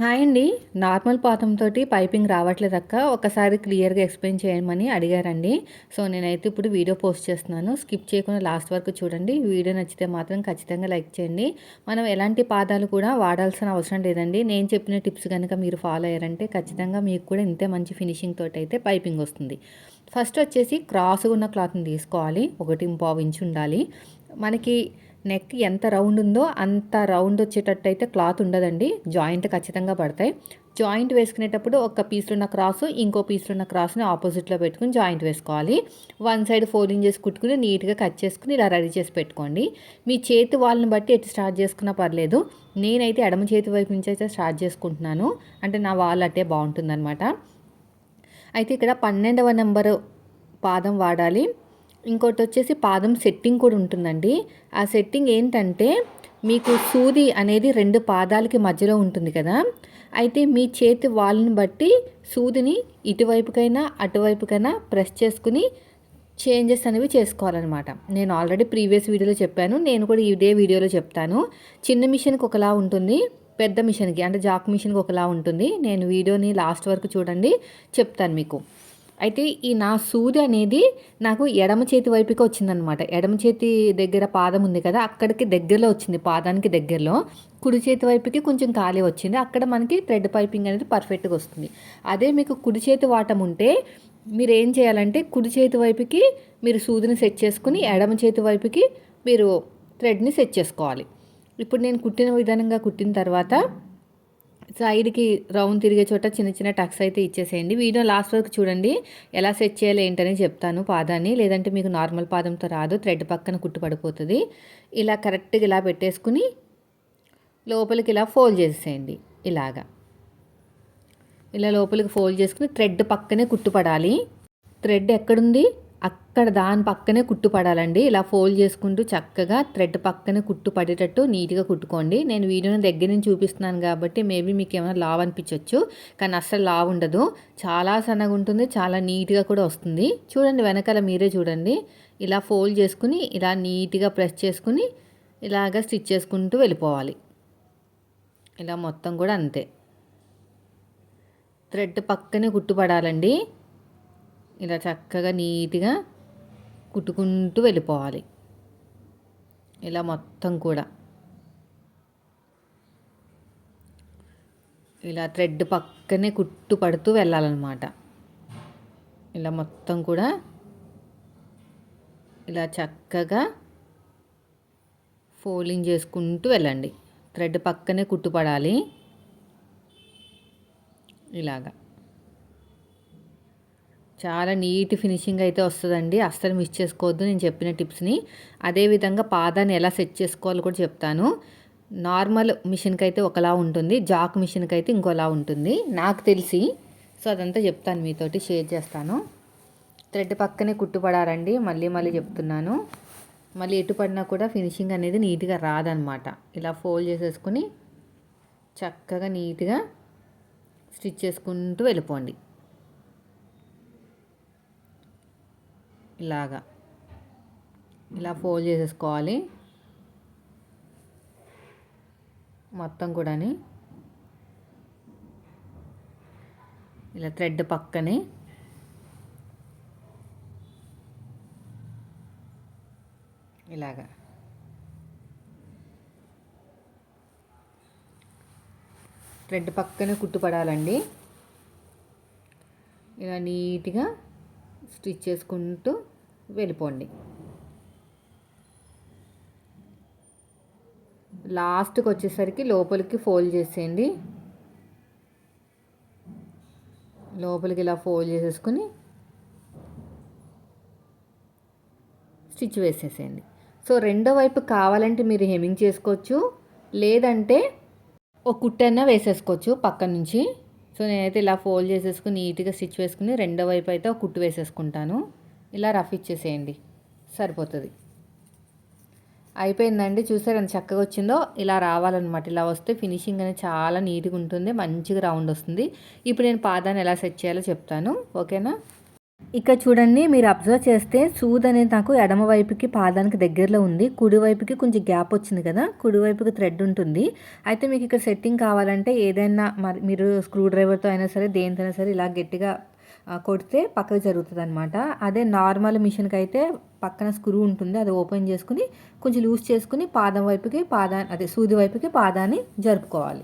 Hi అండి. Normal పాతంతో piping రావట్లేదు అక్క. ఒకసారి క్లియర్గా ఎక్స్ప్లెయిన్ చేయమని అడిగారండి. సో నేనైతే ఇప్పుడు వీడియో పోస్ట్ చేస్తున్నాను. స్కిప్ చేయకుండా లాస్ట్ వరకు చూడండి. వీడియో నచ్చితే మాత్రం ఖచ్చితంగా లైక్ చేయండి. మనం ఎలాంటి పాదాలు కూడా వాడాల్సిన అవసరం లేదండి. నేను చెప్పిన టిప్స్ కనుక మీరు ఫాలో అయ్యారంటే ఖచ్చితంగా మీకు కూడా ఇంతే మంచి ఫినిషింగ్ తోటి అయితే పైపింగ్ వస్తుంది. ఫస్ట్ వచ్చేసి క్రాస్గా ఉన్న క్లాత్ని తీసుకోవాలి. ఒకటి పావు ఇంచు ఉండాలి. మనకి నెక్ ఎంత రౌండ్ ఉందో అంత రౌండ్ వచ్చేటట్టు అయితే క్లాత్ ఉండదండి. జాయింట్ ఖచ్చితంగా పడతాయి. జాయింట్ వేసుకునేటప్పుడు ఒక పీస్లో ఉన్న క్రాసు ఇంకో పీస్లో ఉన్న క్రాస్ని ఆపోజిట్లో పెట్టుకుని జాయింట్ వేసుకోవాలి. వన్ సైడ్ ఫోల్డింగ్ చేసి కుట్టుకుని నీట్గా కట్ చేసుకుని ఇలా రెడీ చేసి పెట్టుకోండి. మీ చేతి వాళ్ళని బట్టి ఎటు స్టార్ట్ చేసుకున్నా పర్లేదు. నేనైతే ఎడమ చేతి వైపు నుంచి అయితే స్టార్ట్ చేసుకుంటున్నాను. అంటే నా వాళ్ళు అట్టే బాగుంటుందన్నమాట. అయితే ఇక్కడ పన్నెండవ నెంబరు పాదం వాడాలి. ఇంకోటి వచ్చేసి పాదం సెట్టింగ్ కూడా ఉంటుందండి. ఆ సెట్టింగ్ ఏంటంటే మీకు సూది అనేది రెండు పాదాలకి మధ్యలో ఉంటుంది కదా. అయితే మీ చేతి వాళ్ళని బట్టి సూదిని ఇటువైపుకైనా అటువైపుకైనా ప్రెస్ చేసుకుని చేంజెస్ అనేవి చేసుకోవాలన్నమాట. నేను ఆల్రెడీ ప్రీవియస్ వీడియోలో చెప్పాను. నేను కూడా ఇదే వీడియోలో చెప్తాను. చిన్న మిషన్కి ఒకలా ఉంటుంది పెద్ద మిషన్కి అంటే జాక్ మిషన్కి ఒకలా ఉంటుంది. నేను వీడియోని లాస్ట్ వరకు చూడండి చెప్తాను మీకు. అయితే ఈ నా సూది అనేది నాకు ఎడమ చేతి వైపుకి వచ్చిందనమాట. ఎడమ చేతి దగ్గర పాదం ఉంది కదా అక్కడికి దగ్గరలో వచ్చింది పాదానికి దగ్గరలో. కుడి చేతి వైపుకి కొంచెం ఖాళీ వచ్చింది. అక్కడ మనకి థ్రెడ్ పైపింగ్ అనేది పర్ఫెక్ట్గా వస్తుంది. అదే మీకు కుడి చేతి వాటం ఉంటే మీరు ఏం చేయాలంటే కుడి చేతి వైపుకి మీరు సూదిని సెట్ చేసుకుని ఎడమ చేతి వైపుకి మీరు థ్రెడ్ని సెట్ చేసుకోవాలి. ఇప్పుడు నేను కుట్టిన విధానంగా కుట్టిన తర్వాత సైడ్కి రౌండ్ తిరిగే చోట చిన్న చిన్న టక్స్ అయితే ఇచ్చేసేయండి. వీడియో లాస్ట్ వరకు చూడండి. ఎలా సెట్ చేయాలి ఏంటని చెప్తాను పాదాన్ని. లేదంటే మీకు నార్మల్ పాదంతో రాదు. థ్రెడ్ పక్కన కుట్టు పడిపోతుంది. ఇలా కరెక్ట్గా ఇలా పెట్టేసుకుని లోపలికి ఇలా ఫోల్డ్ చేసేయండి ఇలాగా. ఇలా లోపలికి ఫోల్డ్ చేసుకుని థ్రెడ్ పక్కనే కుట్టుపడాలి థ్రెడ్ ఎక్కడుంది? అక్కడ దాని పక్కనే కుట్టు పడాలండి. ఇలా ఫోల్డ్ చేసుకుంటూ చక్కగా థ్రెడ్ పక్కనే కుట్టు పడేటట్టు నీట్గా కుట్టుకోండి. నేను వీడియోని దగ్గర నుంచి చూపిస్తున్నాను కాబట్టి మేబీ మీకు ఏమైనా లావ్ అనిపించవచ్చు కానీ అస్సలు లావ్ ఉండదు. చాలా సన్నగా ఉంటుంది. చాలా నీట్గా కూడా వస్తుంది. చూడండి వెనకాల మీరే చూడండి. ఇలా ఫోల్డ్ చేసుకుని ఇలా నీట్గా ప్రెస్ చేసుకుని ఇలాగ స్టిచ్ చేసుకుంటూ వెళ్ళిపోవాలి. ఇలా మొత్తం కూడా అంతే. థ్రెడ్ పక్కనే కుట్టుపడాలండి ఇలా చక్కగా నీట్గా కుట్టుకుంటూ వెళ్ళిపోవాలి. ఇలా మొత్తం కూడా. ఇలా థ్రెడ్ పక్కనే కుట్టు పడుతూ వెళ్ళాలన్నమాట. ఇలా మొత్తం కూడా ఇలా చక్కగా ఫోల్డింగ్ చేసుకుంటూ వెళ్ళండి. థ్రెడ్ పక్కనే కుట్టుపడాలి ఇలాగా. చాలా నీట్ ఫినిషింగ్ అయితే వస్తుందండి. అస్సలు మిస్ చేసుకోవద్దు నేను చెప్పిన టిప్స్ని. అదేవిధంగా పాదాన్ని ఎలా సెట్ చేసుకోవాలో కూడా చెప్తాను. నార్మల్ మిషన్కి అయితే ఒకలా ఉంటుంది. జాక్ మిషన్కి అయితే ఇంకోలా ఉంటుంది. నాకు తెలిసి. సో అదంతా చెప్తాను మీతోటి షేర్ చేస్తాను. థ్రెడ్ పక్కనే కుట్టుపడారండి. మళ్ళీ మళ్ళీ చెప్తున్నాను. మళ్ళీ ఎటు పడినా కూడా ఫినిషింగ్ అనేది నీట్గా రాదనమాట. ఇలా ఫోల్డ్ చేసేసుకుని చక్కగా నీట్గా స్టిచ్ చేసుకుంటూ వెళ్ళిపోండి. ఇలాగా. ఇలా ఫోల్డ్ చేసేసుకోవాలి. మొత్తం కూడాని. ఇలా థ్రెడ్ పక్కనే. ఇలాగా. థ్రెడ్ పక్కనే కుట్టుపడాలండి. ఇలా నీట్గా స్టిచ్ చేసుకుంటూ వెళ్ళిపోండి. లాస్ట్కి వచ్చేసరికి లోపలికి ఫోల్డ్ చేసేయండి. లోపలికి ఇలా ఫోల్డ్ చేసేసుకుని స్టిచ్ వేసేసేయండి. సో రెండో వైపు కావాలంటే మీరు హెమింగ్ చేసుకోవచ్చు. లేదంటే ఒక కుట్టన్నా వేసేసుకోవచ్చు పక్క నుంచి సో నేనైతే ఇలా ఫోల్డ్ చేసేసుకుని నీట్గా స్టిచ్ వేసుకుని రెండో వైపు అయితే ఒక కుట్టు వేసేసుకుంటాను. ఇలా రఫ్ ఇచ్చేసేయండి. సరిపోతుంది. అయిపోయిందండి. చూసారు ఎంత చక్కగా వచ్చిందో? ఇలా రావాలన్నమాట. ఇలా వస్తే ఫినిషింగ్ అనేది చాలా నీట్గా ఉంటుంది. మంచిగా రౌండ్ వస్తుంది. ఇప్పుడు నేను పాదాన్ని ఎలా సెట్ చేయాలో చెప్తాను. ఓకేనా? ఇక్కడ చూడండి మీరు అబ్జర్వ్ చేస్తే సూద్ అనేది నాకు ఎడమ వైపుకి పాదానికి దగ్గరలో ఉంది. కుడివైపుకి కొంచెం గ్యాప్ వచ్చింది కదా కుడివైపుకి థ్రెడ్ ఉంటుంది. అయితే మీకు ఇక్కడ సెట్టింగ్ కావాలంటే ఏదైనా మరి మీరు స్క్రూ డ్రైవర్తో అయినా సరే దేనితో అయినా సరే ఇలా గట్టిగా కొడితే పక్కకు జరుగుతుంది అనమాట అదే నార్మల్ మిషన్కి అయితే పక్కన స్క్రూ ఉంటుంది అది ఓపెన్ చేసుకుని కొంచెం లూజ్ చేసుకుని పాదం వైపుకి పాదా అదే సూది వైపుకి పాదాన్ని జరుపుకోవాలి.